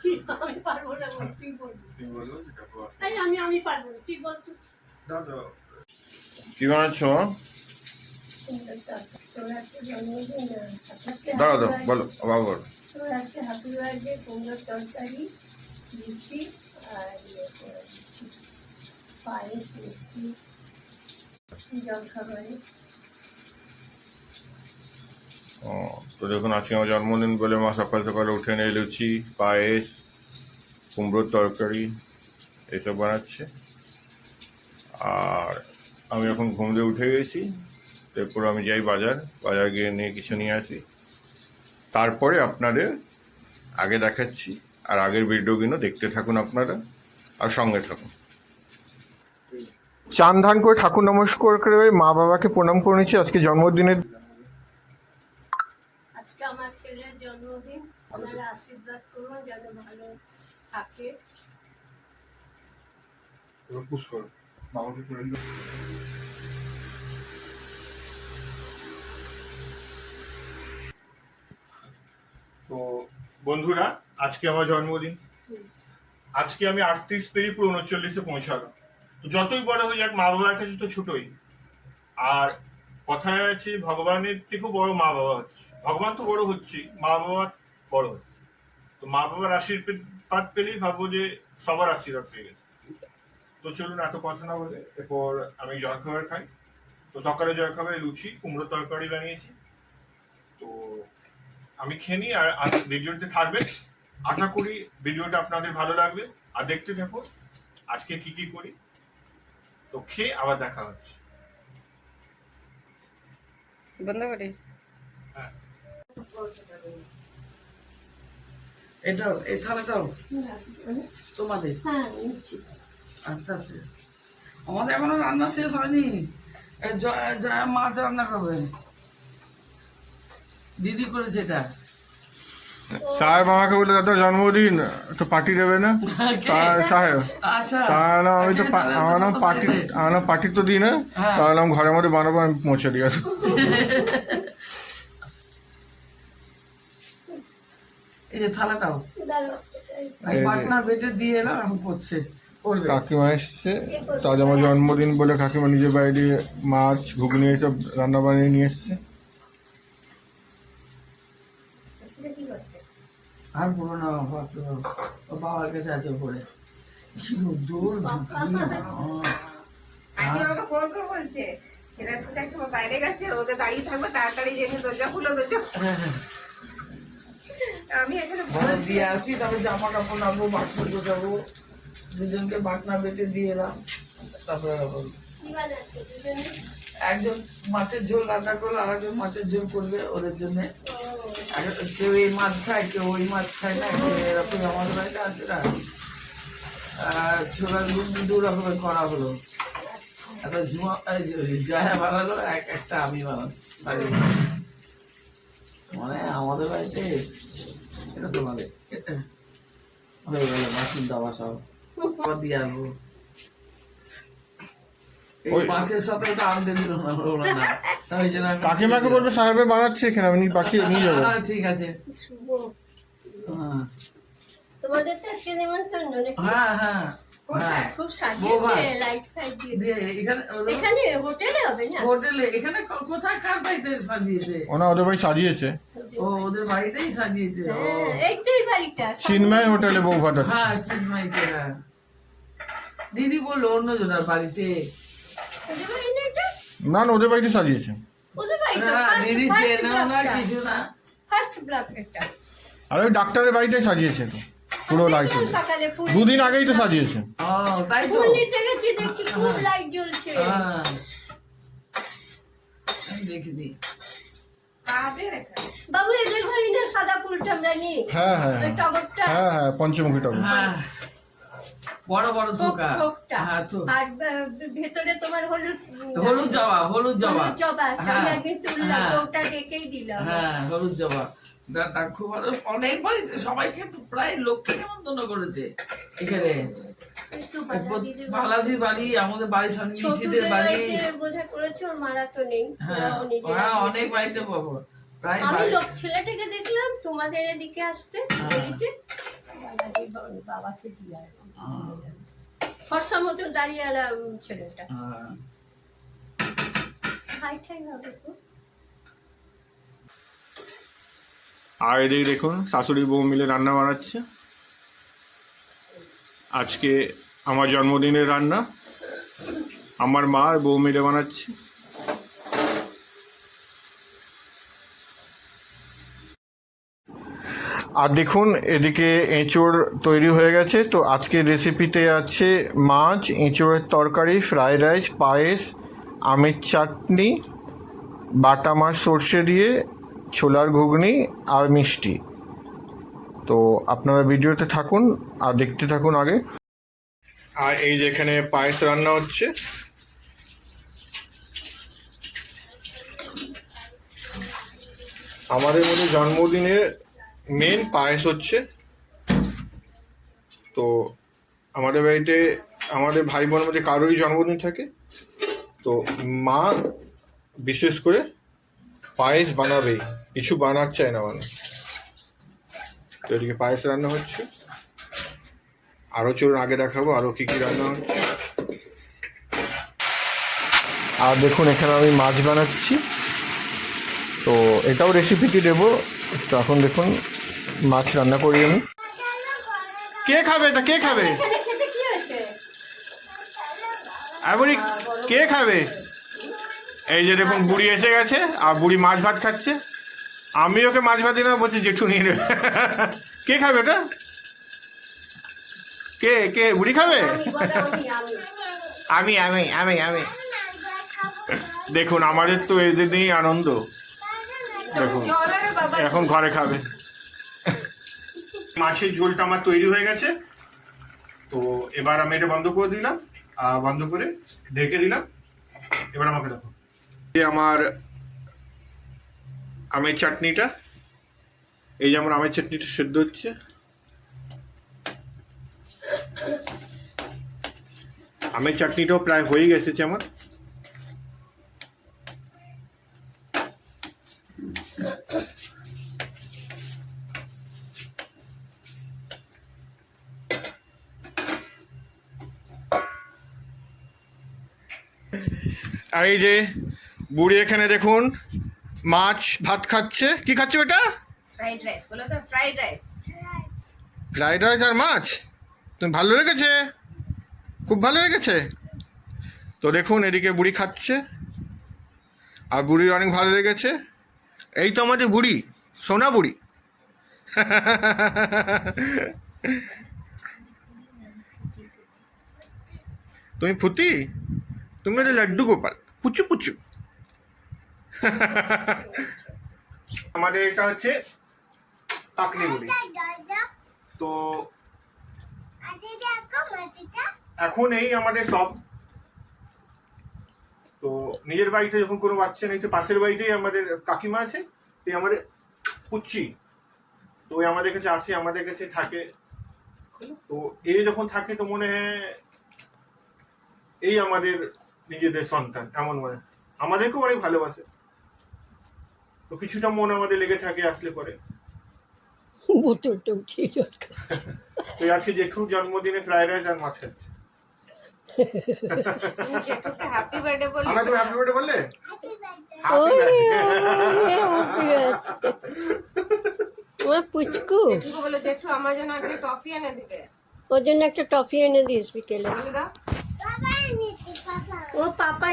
আমি তুই আমি আমি পারব না তুই বল তুই কি বানাচ্ছো দাঁড়াও দাও বলো আবার বলো ও। তো দেখুন আজকে আমার জন্মদিন বলে মা সকাল সকালে উঠে নিয়ে লুচি, পায়েস, কুমড়োর তরকারি এসব বানাচ্ছে। আর আমি এখন ঘুম দিয়ে উঠে গেছি। এরপর আমি যাই বাজার। বাজার গিয়ে নিয়ে কিছু নিয়ে আসি। তারপরে আপনাদের আগে দেখাচ্ছি। আর আগের ভিডিওগুলো দেখতে থাকুন আপনারা। আর সঙ্গে থাকুন। চান ধান করে ঠাকুর নমস্কার করে মা বাবাকে প্রণাম করে নিচ্ছি। আজকে জন্মদিনের ছেলের জন্মদিন। আপনারা আশীর্বাদ করুন, যেন ভালো থাকে। তো বন্ধুরা, আজকে আমার জন্মদিন। আজকে আমি আটত্রিশ পেরিয়ে পুরো উনচল্লিশে পৌঁছালাম। যতই বড় হয়ে যাক মা বাবার কাছে তো ছোটই। আর কথায় আছে ভগবানের থেকেও বড় মা বাবা হচ্ছে। ভগবান তো বড় হচ্ছেই মা বাবা বড় হচ্ছে। তো মা বাবার আশীর্বাদ পেলেই ভাববো যে সবার আশীর্বাদ পেয়ে গেছে। তো চলুন এত কথা না বলে এরপর আমি জলখাবার খাই। তো সকালে জলখাবারে লুচি কুমড়ো তরকারি বানিয়েছি। তো আমি খেয়ে নিই আর ভিডিওতে থাকবেন। আশা করি ভিডিওটা আপনাদের ভালো লাগবে। আর দেখতে থাকুন, আজকে কি কি করি। তো খেয়ে আবার দেখা হচ্ছে। বন্ধ করি? এটাও এই থালাটাও তোমাদের? হ্যাঁ নিচ্ছি। আস্তে আস্তে। আমাদের এখনও রান্না শেষ হয়নি। মাছ রান্না করবে। দিদি করেছে এটা। সাহেব আমাকে বলে দাদা জন্মদিন একটু পার্টি দেবে না? তা- সাহেব আচ্ছা। তাহলে আমি তো আমার নাম পার্টি। আমার নাম পার্টি তো দিই না। হ্যাঁ। তাহলে আমি ঘরের মধ্যে বানাবো আমি পৌঁছে দিয়ে আসব। এই যে থালাটাও। দাঁড়াও, আমি এই যে- পাটনা বেটে দিয়ে এলাম এখন করছে কাকিমা এসছে তাজ আমার জন্মদিন বলে কাকিমা নিজের বাইরে মাছ ঘুগনি সব রান্না বানিয়ে নিয়ে এসছে এটা কি করছে? আর পুরো না বাবার কাছে আছে উপরে কি দূর বলছে এরা সাথে একটু বাইরে গেছে ওদের দাঁড়িয়ে থাকবে তাড়াতাড়ি জেনে দরজা খুলো দরজা আমি এখানে ঘরে দিয়ে আসি জামা কাপড় নামবো বাসন গোছাবো দুজনকে বাটনা বেটে দিয়ে এলাম তারপরে? একজন মাছের ঝোল রান্না করল আর একজন মাছের ঝোল করবে ওদের জন্য। কেউ মাছ খায়, কেউ মাছ খায় না বানালো, এক একটা আমি বানালাম মানে আমাদের বাড়িতে, এটা তোমাদের, হয়ে গেল, মাসুর দাবা সব। দিয়ে আসব এই ওই- মাছের সাথে ওটা আনতে দিল না বলল না ওই জন্য আমি- কাকিমাকে বলবে সাহেবের বানাচ্ছে এখানে আমি বাকি নিয়ে যাব। ঠিক আছে। শুভ। হ্যাঁ। তোমাদের তো আজকে নেমন্তন্ন হ্যাঁ হ্যাঁ। হ্যাঁ। সাজিয়েছে লাইট ফাইট দিয়ে। দিয়ে এখানে ওরা- হোটেলে হবে না? হোটেলে এখানে ক- কোথায় কার বাড়িতে সাজিয়েছে? ওনা ওদের সাজিয়েছে। ও ওদের বাড়িতেই সাজিয়েছে ও। হ্যাঁ, এই তো এই বাড়িটা চিন্ময় হোটেলে বউ হ্যাঁ হ্যাঁ। দিদি বলল অন্য জনের বাড়িতে। না না ওদের বাড়িতে সাজিয়েছে। আর ওই ডাক্তারের বাড়িটাই সাজিয়েছে তো পুরো লাইট দেখলাম সকালে ফুল দুদিন আগেই তো সাজিয়েছে। হ্যাঁ বাবু এদের ঘরে সাদা ফুলটা আমরা নিই? হ্যাঁ হ্যাঁ হ্যাঁ। হ্যাঁ হ্যাঁ পঞ্চমুখী টগর হ্যাঁ। বড় বড় থোক- হ্যাঁ আর ভেতরে তোমার হলুদ হলুদ জবা হলুদ জবা। জবা হ্যাঁ, একদিন তুললাম হ্যাঁ। ওটা ডেকেই দিলাম। হ্যাঁ হলুদ জবা। খুব ভালো। সবাইকে প্রায় করেছে এখানে। বালাজির বাড়ি আমাদের বাড়ির সঙ্গে মিঠিদের বাড়ি। বোঝা করেছে ওর মারা তো নেই। হ্যাঁ অনেক বাড়িতে পাবো প্রায় আমি লোক ছেলেটাকে দেখলাম তোমাদের এদিকে আসতে বাবাকে দিয়ে ফর্সা মতো দাঁড়িয়ে ছেলেটা আর এদিকে দেখুন, শাশুড়ি বউ মিলে রান্না বানাচ্ছে। আজকে আমার জন্মদিনের রান্না। আমার মা আর বউ মিলে বানাচ্ছে। আর দেখুন, এদিকে এঁচোড় তৈরি হয়ে গেছে। তো আজকের রেসিপিতে আছে মাছ, এঁচোড়ের তরকারি ফ্রাইড রাইস পায়েস, আমের চাটনি, বাটা মাছ সর্ষে দিয়ে, ছোলার ঘুগনি আর মিষ্টি। তো আপনারা ভিডিওতে থাকুন আর দেখতে থাকুন আগে। আর এই যেখানে পায়েস রান্না হচ্ছে। আমাদের মধ্যে জন্মদিনের মেন পায়েস হচ্ছে, তো আমাদের বাড়িতে, আমাদের ভাই বোনের মধ্যে কারোরই জন্মদিন থাকে, তো মা বিশেষ করে পায়েস বানাবেই, কিছু বানার চায় না মানে তো এদিকে পায়েস রান্না হচ্ছে। আরও চলুন আগে দেখাবো আরও কী কী রান্না হচ্ছে। আর দেখুন, এখানে আমি মাছ বানাচ্ছি। তো এটাও রেসিপিটি দেবো। তো এখন দেখুন মাছ রান্না করি আমি। কে খাবে এটা? কে খাবে? খেতে কি খাবে? এই যে দেখুন, বুড়ি এসে গেছে আর বুড়ি মাছ ভাত খাচ্ছে। আমি ওকে মাছ ভাত দিলাম বলছি জেঠু নিয়ে নেবে। কে খাবে এটা কে কে, বুড়ি খাবে? আমি আমি আমি আমি। দেখুন, আমাদের তো এদের নিয়েই আনন্দ। দেখুন, এখন ঘরে খাবে। মাছের ঝোলটা আমার তৈরি হয়ে গেছে। তো এবার আমি এটা বন্ধ করে দিলাম আর বন্ধ করে ঢেকে দিলাম। এবার আমাকে দেখো। এই আমার আমের চাটনিটা। এই যেমন আমের চাটনিটা সেদ্ধ হচ্ছে। আমের চাটনিটাও প্রায় হয়ে গেছে আমার। আর এই যে বুড়ি এখানে দেখুন মাছ ভাত খাচ্ছে। কি খাচ্ছে ওটা? ফ্রাইড রাইস বলো তো ফ্রাইড রাইস। ফ্রাইড রাইস আর মাছ? তুমি ভালো লেগেছে? খুব ভালো লেগেছে? তো দেখুন এদিকে বুড়ি খাচ্ছে। আর বুড়ির অনেক ভালো লেগেছে। এই তো আমাদের বুড়ি সোনা বুড়ি। তুমি ফুতি? তুমি মেরে লাড্ডু গোপাল পুচু পুচু আমাদের এটা হচ্ছে পাকনি বুড়ি তো এখন এই আমাদের সব। তো নিজের বাড়িতে যখন কোনো বাচ্চা নেই, তো পাশের বাড়িতেই আমাদের কাকিমা আছে, এই আমাদের পুচ্ছি তো ওই আমাদের কাছে আসে, আমাদের কাছে থাকে। তো এই যখন থাকে, তো মনে হয় এই আমাদের নিজেদের সন্তান এমন মনে হয়। আমাদেরকেও অনেক ভালোবাসে। তো কিছুটা মন আমাদের লেগে থাকে আসলে পরে। বোতলটা উঠিয়ে তো আজকে জেঠুর জন্মদিনে ফ্রাইড রাইস আর মাছ খাচ্ছে। জেঠুকে হ্যাপি বার্থডে বলি আমার তুমি হ্যাপি বার্থডে বললে? ওই, হ্যাপি আমার পুচকু। জেঠুকে বলো জেঠু আমার জন্য একটা টফি এনে দিবে। ওর জন্য একটা টফি এনে দিস বিকেলে। দাও। 我爸爸。